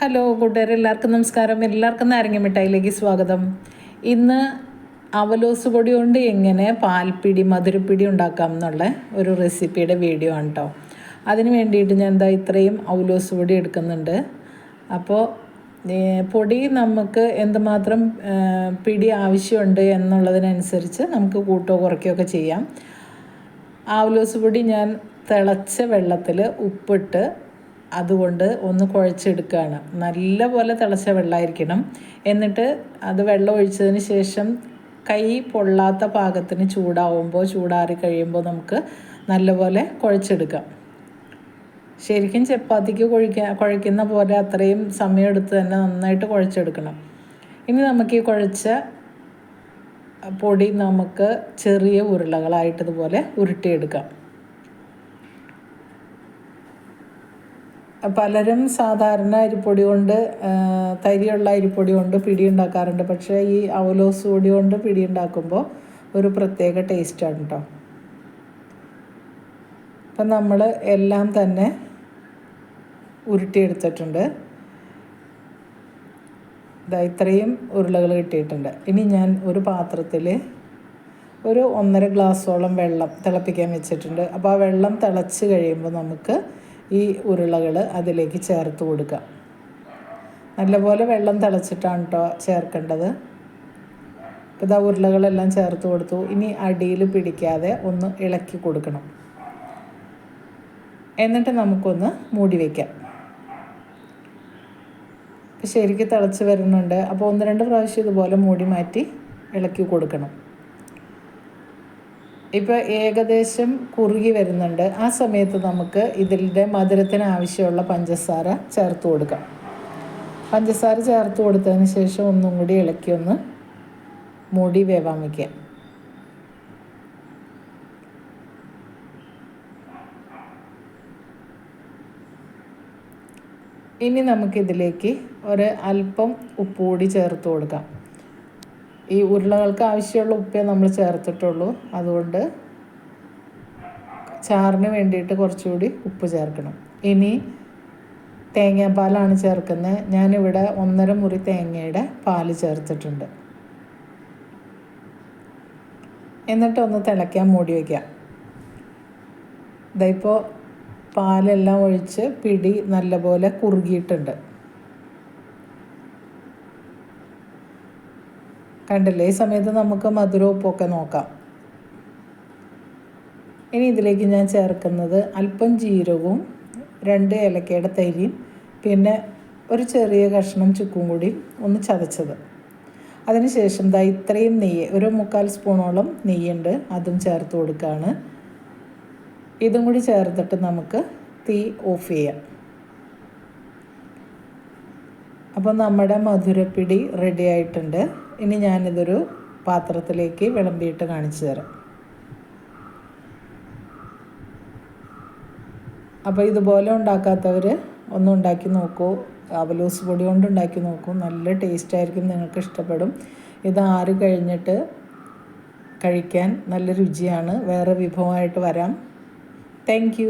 Hello കൂട്ടുകാരെ എല്ലാവർക്കും നമസ്കാരം. എല്ലാവർക്കും നാരങ്ങ മിഠായിലേക്ക് സ്വാഗതം. ഇന്ന് അവലോസ് പൊടി കൊണ്ട് എങ്ങനെ പാൽപ്പിടി മധുരപ്പിടി ഉണ്ടാക്കാം എന്നുള്ള ഒരു റെസിപ്പിയുടെ വീഡിയോ ആണ് കേട്ടോ അതിന് വേണ്ടിയിട്ട് ഞാൻ എന്താ ഇത്രയും അവലോസ് പൊടി എടുക്കുന്നുണ്ട്. അപ്പോൾ പൊടി നമുക്ക് എന്തുമാത്രം പിടി ആവശ്യമുണ്ട് എന്നുള്ളതിനനുസരിച്ച് നമുക്ക് കൂട്ടോ കുറയ്ക്കുകയൊക്കെ ചെയ്യാം. ആവലോസ് പൊടി ഞാൻ തിളച്ച വെള്ളത്തിൽ ഉപ്പിട്ട് അതുകൊണ്ട് ഒന്ന് കുഴച്ചെടുക്കുകയാണ്. നല്ല പോലെ തിളച്ച വെള്ളമായിരിക്കണം. എന്നിട്ട് അത് വെള്ളം ഒഴിച്ചതിന് ശേഷം കൈ പൊള്ളാത്ത പാകത്തിന് ചൂടാവുമ്പോൾ ചൂടാറി കഴിയുമ്പോൾ നമുക്ക് നല്ലപോലെ കുഴച്ചെടുക്കാം. ശരിക്കും ചപ്പാത്തിക്ക് കുഴിക്കാൻ കുഴയ്ക്കുന്ന പോലെ അത്രയും സമയമെടുത്ത് തന്നെ നന്നായിട്ട് കുഴച്ചെടുക്കണം. ഇനി നമുക്ക് ഈ കുഴച്ച പൊടി നമുക്ക് ചെറിയ ഉരുളകളായിട്ടതുപോലെ ഉരുട്ടിയെടുക്കാം. പലരും സാധാരണ അരിപ്പൊടി കൊണ്ട് തരിയുള്ള അരിപ്പൊടി കൊണ്ട് പിടി ഉണ്ടാക്കാറുണ്ട്. പക്ഷേ ഈ അവലോസ് പൊടി കൊണ്ട് പിടി ഉണ്ടാക്കുമ്പോൾ ഒരു പ്രത്യേക ടേസ്റ്റാണ് കേട്ടോ അപ്പം നമ്മൾ എല്ലാം തന്നെ ഉരുട്ടിയെടുത്തിട്ടുണ്ട്. ഇതാ ഇത്രയും ഉരുളകൾ കിട്ടിയിട്ടുണ്ട്. ഇനി ഞാൻ ഒരു പാത്രത്തിൽ ഒരു ഒന്നര ഗ്ലാസ്സോളം വെള്ളം തിളപ്പിക്കാൻ വെച്ചിട്ടുണ്ട്. അപ്പോൾ ആ വെള്ളം തിളച്ച് കഴിയുമ്പോൾ നമുക്ക് ഈ ഉരുളകൾ അതിലേക്ക് ചേർത്ത് കൊടുക്കുക. നല്ലപോലെ വെള്ളം തിളച്ചിട്ടാണ് കേട്ടോ ചേർക്കേണ്ടത്. ഇപ്പോൾ ഇതാ ഉരുളകളെല്ലാം ചേർത്ത് കൊടുത്തു. ഇനി അടിയിൽ പിടിക്കാതെ ഒന്ന് ഇളക്കി കൊടുക്കണം. എന്നിട്ട് നമുക്കൊന്ന് മൂടി വയ്ക്കാം ശരിക്ക് തിളച്ച് വരുന്നുണ്ട്. അപ്പോൾ ഒന്ന് രണ്ട് പ്രാവശ്യം ഇതുപോലെ മൂടി മാറ്റി ഇളക്കി കൊടുക്കണം. ഇപ്പോൾ ഏകദേശം കുറുകി വരുന്നുണ്ട്. ആ സമയത്ത് നമുക്ക് ഇതിന്റെ മധുരത്തിന് ആവശ്യമുള്ള പഞ്ചസാര ചേർത്ത് കൊടുക്കാം. പഞ്ചസാര ചേർത്ത് കൊടുത്തതിന് ശേഷം ഒന്നും കൂടി ഇളക്കി ഒന്ന് മൂടി വേവാൻ വയ്ക്കാം ഇനി നമുക്കിതിലേക്ക് ഒരു അല്പം ഉപ്പ് കൂടി ചേർത്ത് കൊടുക്കാം. ഈ ഉരുളകൾക്ക് ആവശ്യമുള്ള ഉപ്പേ നമ്മൾ ചേർത്തിട്ടുള്ളൂ. അതുകൊണ്ട് ചാറിന് വേണ്ടിയിട്ട് കുറച്ചുകൂടി ഉപ്പ് ചേർക്കണം. ഇനി തേങ്ങാപ്പാലാണ് ചേർക്കുന്നത് ഞാനിവിടെ ഒന്നര മുറി തേങ്ങയുടെ പാൽ ചേർത്തിട്ടുണ്ട്. എന്നിട്ട് ഒന്ന് തിളയ്ക്കാൻ മൂടി വയ്ക്കാം ഇതായിപ്പോൾ പാലെല്ലാം ഒഴിച്ച് പിടി നല്ലപോലെ കുറുകിയിട്ടുണ്ട്. കണ്ടില്ലേ? ഈ സമയത്ത് നമുക്ക് മധുരവുപ്പൊക്കെ നോക്കാം. ഇനി ഇതിലേക്ക് ഞാൻ ചേർക്കുന്നത് അല്പം ജീരകവും രണ്ട് ഏലക്കയുടെ തൈരിയും പിന്നെ ഒരു ചെറിയ കഷ്ണം ചുക്കും കൂടി ഒന്ന് ചതച്ചത്. അതിനുശേഷം ദാ ഇത്രയും നെയ്യ് ഒരു മുക്കാൽ സ്പൂണോളം നെയ്യുണ്ട്. അതും ചേർത്ത് കൊടുക്കുകയാണ് ഇതും കൂടി ചേർത്തിട്ട് നമുക്ക് തീ ഓഫ് ചെയ്യാം. അപ്പോൾ നമ്മുടെ മധുരപ്പിടി റെഡി ആയിട്ടുണ്ട്. ഇനി ഞാനിതൊരു പാത്രത്തിലേക്ക് വിളമ്പിയിട്ട് കാണിച്ചു തരാം. അപ്പോൾ ഇതുപോലെ ഉണ്ടാക്കാത്തവർ ഒന്ന് ഉണ്ടാക്കി നോക്കൂ. അവലൂസ് പൊടി കൊണ്ട് ഉണ്ടാക്കി നോക്കൂ. നല്ല ടേസ്റ്റ് ആയിരിക്കും നിങ്ങൾക്ക് ഇഷ്ടപ്പെടും. ഇത് ആറി കഴിഞ്ഞിട്ട് കഴിക്കാൻ നല്ല രുചിയാണ്. വേറെ വിഭവമായിട്ട് വരാം. താങ്ക്